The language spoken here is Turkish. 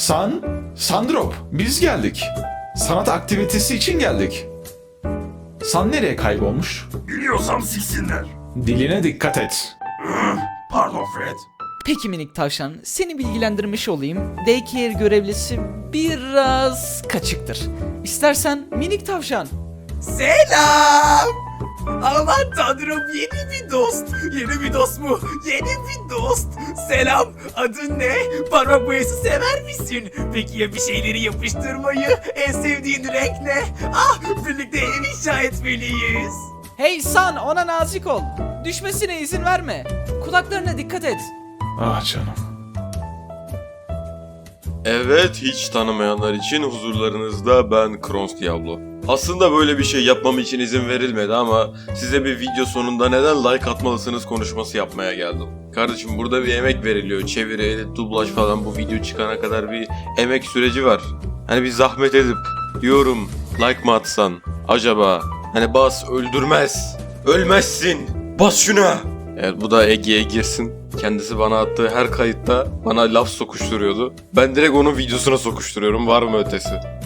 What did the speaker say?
San, Sandrop, biz geldik. Sanat aktivitesi için geldik. San nereye kaybolmuş? Biliyorsam siksinler. Diline dikkat et. Pardon Fred. Peki minik tavşan, seni bilgilendirmiş olayım. Daycare görevlisi biraz kaçıktır. İstersen minik tavşan. Selam. Aman tanrım yeni bir dost. Yeni bir dost mu? Yeni bir dost. Selam. Adın ne? Parmak boyası sever misin? Peki ya bir şeyleri yapıştırmayı? En sevdiğin renk ne? Ah birlikte ev inşa etmeliyiz. Hey San, ona nazik ol. Düşmesine izin verme. Kulaklarına dikkat et. Ah canım. Evet, hiç tanımayanlar için huzurlarınızda ben Krons Diablo. Aslında böyle bir şey yapmam için izin verilmedi ama size bir video sonunda neden like atmalısınız konuşması yapmaya geldim. Kardeşim burada bir emek veriliyor. Çeviri, edit, dublaj falan bu video çıkana kadar bir emek süreci var. Hani bir zahmet edip yorum, like mı atsan acaba? Hani bas öldürmez. Ölmezsin. Bas şuna. Evet bu da Ege'ye girsin. Kendisi bana attığı her kayıtta bana laf sokuşturuyordu. Ben direkt onun videosuna sokuşturuyorum. Var mı ötesi?